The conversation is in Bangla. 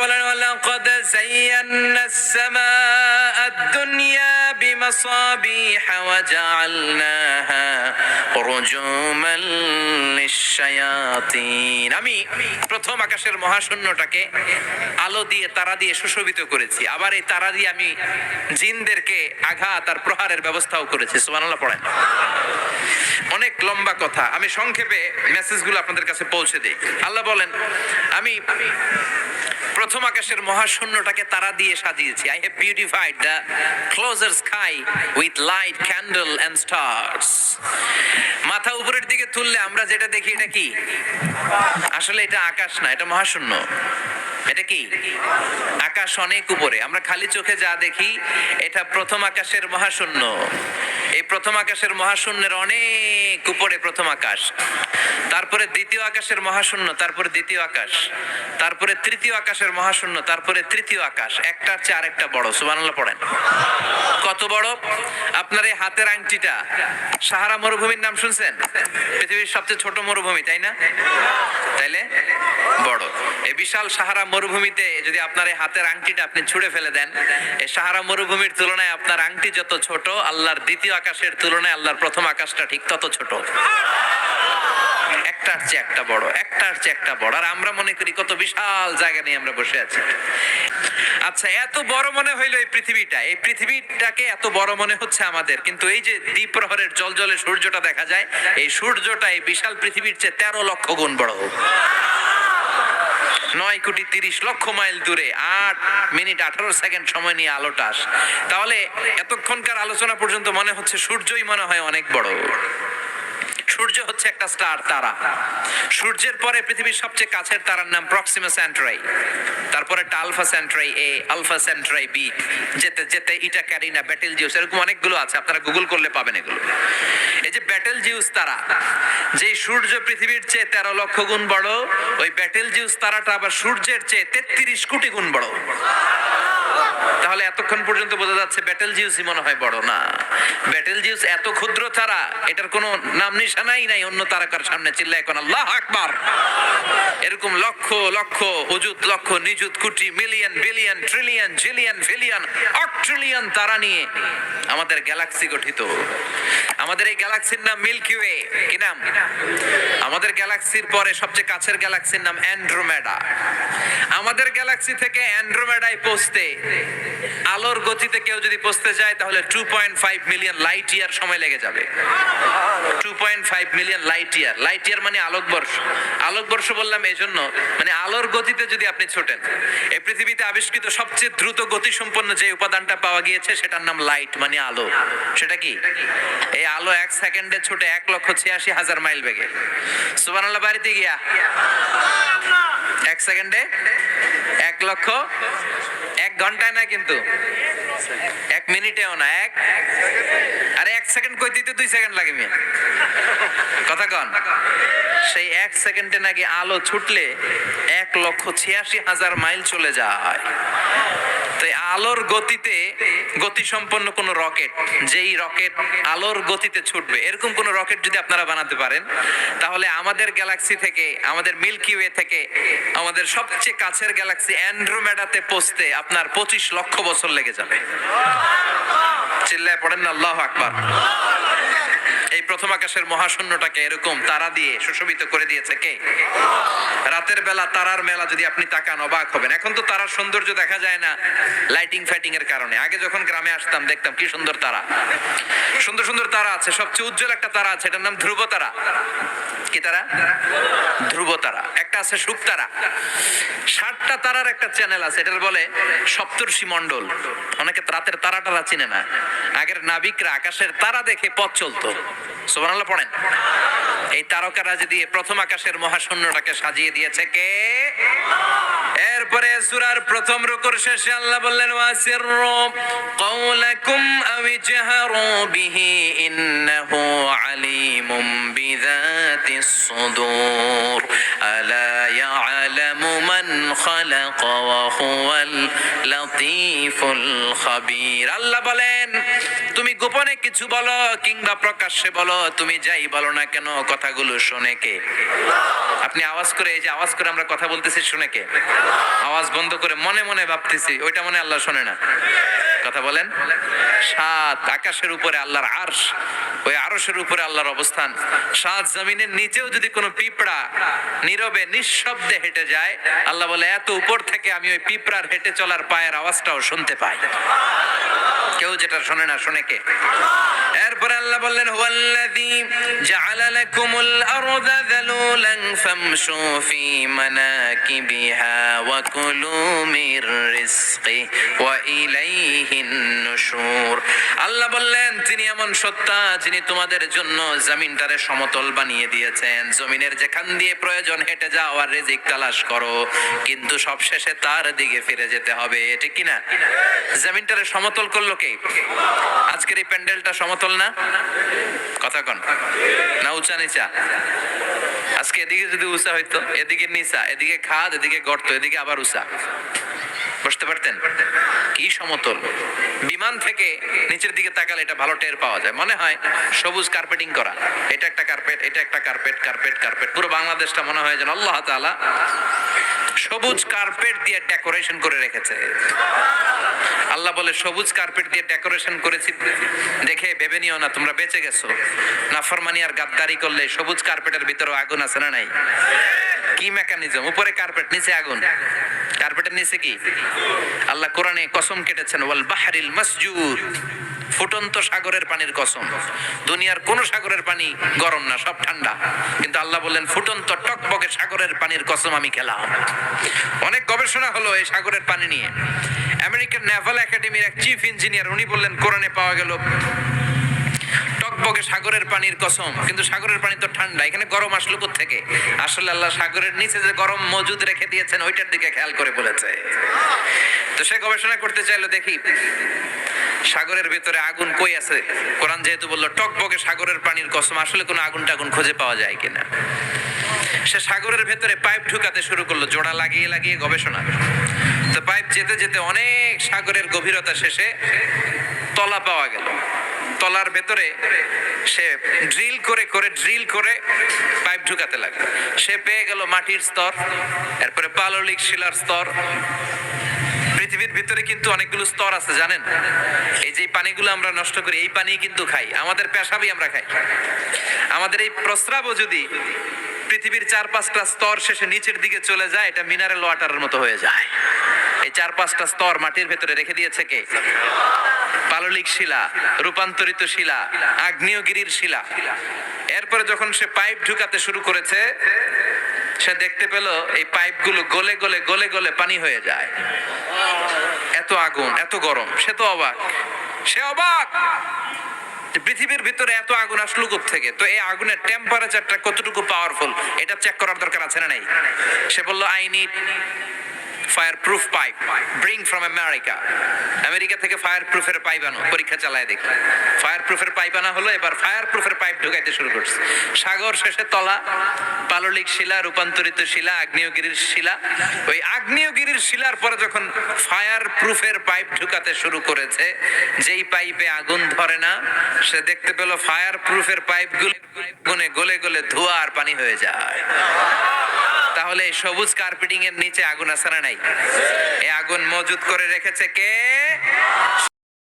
বলেন ওয়ালাকাদ যায়্যানা السماء الدنيا بمصابيح وجعلناها رجوما للشياطين আমি প্রথম আকাশের মহাশূন্যটাকে আলো দিয়ে, তারা দিয়ে সুশোভিত করেছি। আবার এই তারা দিয়ে আমি জিনদেরকে আঘাত আর প্রহারের ব্যবস্থাও করেছি। সুবহানাল্লাহ, পড়েন। অনেক লম্বা কথা। আমি সংক্ষেপে মেসেজগুলো আপনাদের কাছে পৌঁছে দিই। আল্লাহ বলেন, আমি প্রথম আকাশের মহাশূন্যটাকে তারা দিয়ে সাজিয়েছি। I have beautified the closer sky with light candle and stars মাথা উপরের দিকে তুললে আমরা যেটা দেখি, এটা কি? আসলে এটা আকাশ না, এটা মহাশূন্য। এটা কি? আকাশ অনেক উপরে। আমরা খালি চোখে যা দেখি, এটা প্রথম আকাশের মহাশূন্য। এই প্রথম আকাশের মহাশূন্যের অনেক উপরে প্রথম আকাশ। তারপরে দ্বিতীয় আকাশের মহাশূন্য, তারপরে দ্বিতীয় আকাশ। তারপরে তৃতীয় আকাশের মহাশূন্য, তারপরে তৃতীয় আকাশ। একটার চেয়ে আরেকটা বড়, সুবহানাল্লাহ পড়েন। কত বড়? আপনার এই হাতের আংটিটা, সাহারা মরুভূমির নাম শুনছেন? পৃথিবীর সবচেয়ে ছোট মরুভূমি, তাই না? তাইলে বড়। এই বিশাল সাহারা মরুভূমিতে যদি আপনার এই হাতের আংটিটা আপনি ছুঁড়ে ফেলে দেন, এই সাহারা মরুভূমির তুলনায় আপনার আংটি যত ছোট, আল্লাহর দ্বিতীয় আকাশের তুলনায় আল্লাহর প্রথম আকাশটা ঠিক তত ছোট। একটার চেয়ে একটা বড়, একটার চেয়ে একটা বড়। আর আমরা মনে করি কত বিশাল জায়গা নিয়ে আমরা বসে আছি। আচ্ছা এত বড় মনে হইল এই পৃথিবীটা। এই পৃথিবীটাকে এত বড় মনে হচ্ছে আমাদের। কিন্তু এই যে দ্বীপ্রহরের জল জলে সূর্যটা দেখা যায়, এই সূর্যটা এই বিশাল পৃথিবীর চেয়ে তেরো লক্ষ গুণ বড় নয় কোটি তিরিশ লক্ষ মাইল দূরে, আট মিনিট আঠারো সেকেন্ড সময় নিয়ে আলোটা তাহলে এতক্ষণকার আলোচনা পর্যন্ত মনে হচ্ছে সূর্যই মনে হয় অনেক বড়। সূর্য হচ্ছে একটা স্টার তারা। সূর্যের পরে পৃথিবীর সবচেয়ে কাছের তারার নাম প্রক্সিমা সেন্ট্রাই তারপরে Alpha Centauri A Alpha Centauri B যেতে যেতে ইটা, ক্যারিনা ব্যাটেল জিউস এরকম অনেকগুলো আছে, আপনারা গুগল করলে পাবেন এগুলো। এই যে ব্যাটেল জিউস তারা যে সূর্য পৃথিবীর চেয়ে তেরো লক্ষ গুণ বড়, ওই ব্যাটেল জিউস তারাটা আবার সূর্যের চেয়ে তেত্রিশ কোটি গুণ বড়। তাহলে এতক্ষণ পর্যন্ত বোঝা যাচ্ছে ব্যাটেল জিউসই মনে হয় বড়, না। ব্যাটেল জিউস এত ক্ষুদ্র তারা, এটার কোনো নাম নিশানাই নাই, অন্য তারকার সামনে চিল্লা এখন আল্লাহ আকবার। এরকম লক্ষ লক্ষ অযুত লক্ষ, নিযুত, কোটি মিলিয়ন বিলিয়ন ট্রিলিয়ন জিলিয়ন ফিলিয়ন অট্রিলিয়ন তারা নিয়ে আমাদের গ্যালাক্সি গঠিত। আমাদের এই গ্যালাক্সির নাম মিল্কি ওয়ে কি নাম? আমাদের গ্যালাক্সির পরে সবচেয়ে কাছের গ্যালাক্সির নাম অ্যান্ড্রোমেডা আমাদের গ্যালাক্সি থেকে অ্যান্ড্রোমেডায় পৌঁছতে আলোর গতিতে কেউ যদি পৌঁছতে যায় তাহলে two point five million light year সময় লেগে যাবে। Two point five million light year light year মানে আলোকবর্ষ আলোকবর্ষ বললাম এই জন্য মানে আলোর গতিতে যদি আপনি ছোটেন এই পৃথিবীতে আবিষ্কৃত সবচেয়ে দ্রুত গতি সম্পন্ন যে উপাদানটা পাওয়া গিয়েছে সেটার নাম লাইট মানে আলো। সেটা কি? এই আলো এক সেকেন্ডে ছোটে এক লক্ষ ছিয়াশি হাজার মাইল বেগে। সুবান বাড়িতে গিয়া। এক সেকেন্ডে এক লক্ষ এক ঘন্টায় না কিন্তু? এক মিনিটেও না, এক? আরে এক সেকেন্ড কই দিতে দুই সেকেন্ড লাগে মিয়া। কথা কন। সেই এক সেকেন্ডে নাকি আলো ছুটলে এক লক্ষ ছিয়াশি হাজার মাইল চলে যায়। আলোর গতিতে গতি সম্পন্ন কোন রকেট, যেই রকেট আলোর গতিতে ছুটবে, এরকম কোন রকেট যদি আপনারা বানাতে পারেন, তাহলে আমাদের গ্যালাক্সি থেকে, আমাদের মিল্কি ওয়ে থেকে, আমাদের সবচেয়ে কাছের গ্যালাক্সি অ্যান্ড্রোমেডাতে পৌঁছতে আপনার পঁচিশ লক্ষ বছর লেগে যাবে। চিল্লায় পড়েন আল্লাহ আকবার। প্রথম আকাশের মহাশূন্যটাকে এরকম তারা দিয়ে সুশোভিত করে দিয়েছে কে? রাতের বেলা তারার মেলা যদি আপনি তাকান অবাক হবেন। এখন তো তারার সৌন্দর্য দেখা যায় না লাইটিং ফাইটিং এর কারণে। আগে যখন গ্রামে আসতাম, দেখতাম কি সুন্দর তারা। সুন্দর সুন্দর তারা আছে। সবচেয়ে উজ্জ্বল একটা তারা আছে। এটার নাম ধ্রুব তারা। কি তারা? ধ্রুব তারা। একটা আছে সুখ তারা। ষাটটা তারার একটা চ্যানেল আছে। এটার বলে সপ্তর্ষি মণ্ডল। অনেকে রাতের তারা টারা চিনে না। আগের নাবিকরা আকাশের তারা দেখে পথ চলতো। সুবহানাল্লাহ, পড়েন। এই তারকারাজি দিয়ে প্রথম আকাশের মহাশূন্যটাকে সাজিয়ে দিয়েছে কে? এরপরে সুরার প্রথম রুকুর শেষে আল্লাহ বললেন, ওয়াসিরু কাউলাকুম আও ইজহারু বিহি, ইন্নাহু আলিমুম বিযাতিস সুদূর। خلق وهو اللطيف الخبير আল্লাহ বলেন তুমি গোপনে কিছু বলো কিংবা প্রকাশ্যে বলো তুমি যাই বলো না কেন কথাগুলো শোনে কে আপনি আওয়াজ করে এই যে আওয়াজ করে আমরা কথা বলতেছি শুনে কে আওয়াজ বন্ধ করে মনে মনে ভাবতেছি ওইটা মনে আল্লাহ শোনে না কথা বলেন সাত আকাশের উপরে আল্লাহর আরশ ওই আরশের উপরে আল্লাহর অবস্থান। সাত জমিনের নিচেও যদি কোনো পিঁপড়া নীরবে, নিঃশব্দে হেঁটে যায়, আল্লাহ বলে, এত উপর থেকে আমি ওই পিঁপড়ার হেঁটে চলার পায়ের আওয়াজটাও শুনতে পাই। কেউ যেটা শোনে না, শোনে কে? এরপরে আল্লাহ বললেন, হুয়াল্লাযী জাআলা লাকুমুল যালুলান ফামশু ফি মানাকিবিহা ওয়া কুলু মির রিজকি ওয়া ইলাইহিন নুশুর। আল্লাহ বললেন, তিনি এমন সত্তা যিনি তোমাদের জন্য জমিনটারে সমতল বানিয়ে দিয়েছেন। জমিনের যেখান দিয়ে প্রয়োজন হেঁটে যাও আর রিজিক তালাশ করো। কিন্তু সবশেষে তার দিকে ফিরে যেতে হবে। ঠিক কিনা? জমিনটারে সমতল করল কে? আজকের এই প্যান্ডেলটা সমতল না? কথা কন। না উঁচা নিচা? আজকে এদিকে যদি উঁচা হইতো, এদিকে নিচা, এদিকে খাদ, এদিকে গর্ত, এদিকে আবার উঁচা। বুঝতে পারতেন? কি সমতল? বিমান থেকে নিচের দিকে তাকালে এটা ভালো টের পাওয়া যায়। মনে হয় সবুজ কার্পেটিং করা। এটা একটা কার্পেট, এটা একটা কার্পেট কার্পেট কার্পেট। পুরো বাংলাদেশটা মনে হয় যেন আল্লাহ তাআলা সবুজ কার্পেট দিয়ে ডেকোরেশন করে রেখেছে। আল্লাহ বলে, সবুজ কার্পেট দিয়ে ডেকোরেশন করেছি। দেখে ভেবে নিও না, তোমরা বেঁচে গেছো। নাফরমানি আর গাদ্দারি করলে সবুজ কার্পেটের ভিতরে আগুন আছে না নাই? কি মেকানিজম উপরে কার্পেট, নিচে আগুন। কার্পেটের নিচে কি? আল্লাহ কোরআনে কসম কেটেছেন, ওয়াল বাহারিল মাসজুর ফুটন্ত সাগরের পানির কসম। দুনিয়ার কোন সাগরের পানি গরম না, সব ঠান্ডা। কিন্তু আল্লাহ বললেন, ফুটন্ত টকবকে সাগরের পানির কসম আমি খেলাম। অনেক গবেষণা হলো এই সাগরের পানি নিয়ে। আমেরিকান নেভাল একাডেমির এক চিফ ইঞ্জিনিয়ার, উনি বললেন, কোরআনে পাওয়া গেল টকবকে সাগরের পানির কসম, কিন্তু সাগরের পানি তো ঠান্ডা, এখানে গরম আসলো থেকে আসলে আল্লাহ সাগরের নিচে যে গরম মজুদ রেখে দিয়েছেন, ওইটার দিকে খেয়াল করে বলেছে। তো সে গবেষণা করতে চাইলো, দেখি, সাগরের ভেতরে আগুন কই আছে? কোরআন যেহেতু বলল টকবকে সাগরের পানির কসম, আসলে কোনো আগুন টাগুন খুঁজে পাওয়া যায় কিনা? সে সাগরের ভেতরে পাইপ ঢুকাতে শুরু করল, জোড়া লাগিয়ে লাগিয়ে গবেষণা। তো পাইপ যেতে যেতে অনেক সাগরের গভীরতা শেষে তলা পাওয়া গেল। তলার ভেতরে সে ড্রিল করে করে, ড্রিল করে পাইপ ঢুকাতে লাগল সে পেয়ে গেল মাটির স্তর, এরপরে পাললিক শিলার স্তর। পৃথিবীর ভিতরে কিন্তু অনেকগুলো স্তর আছে, জানেন? এই যে পানিগুলো আমরা নষ্ট করি, এই পানি কিন্তু খাই। আমাদের পেশাবই আমরা খাই। আমাদের এই প্রস্রাবও যদি পৃথিবীর চার পাঁচটা স্তর শেষে নিচের দিকে চলে যায়, এটা মিনারেল ওয়াটারের মতো হয়ে যায়। এই চার পাঁচটা স্তর মাটির ভেতরে রেখে দিয়েছে কে? পাললিক শিলা, রূপান্তরিত শিলা, আগ্নেয়গিরির শিলা। এরপরে যখন সে পাইপ ঢুকাতে শুরু করেছে, সে দেখতে পেল এই পাইপগুলো গলে গলে গলে গলে পানি হয়ে যায়। এত আগুন, এত গরম, সে তো অবাক। সে অবাক! পৃথিবীর ভিতরে এত আগুন আসলো কোথ থেকে তো এই আগুনের টেম্পারেচারটা কতটুকু পাওয়ারফুল এটা চেক করার দরকার আছে না নাই? সে বলল I need fireproof pipe bring from America America থেকে ফায়ার প্রুফের পাইপ আনো, পরীক্ষা চালায় দেখি। ফায়ার প্রুফের পাইপ আনা হলো, এবার ফায়ার প্রুফের পাইপ ঢুকাইতে শুরু করছে। সাগর শেষে তলা, পাললিক শিলা, রূপান্তরিত শিলা, আগ্নেয়গিরির শিলা। ওই আগ্নেয়গিরির শিলার পরে যখন ফায়ার প্রুফের পাইপ ঢুকাতে শুরু করেছে, যেই পাইপে আগুন ধরে না, সে দেখতে পেল ফায়ার প্রুফের পাইপগুলো গুনে গলে গলে ধোয়া আর পানি হয়ে যায়। তাহলে সবুজ কার্পেটিং এর নিচে আগুন না নাই? এই আগুন মজুদ করে রেখেছে কে?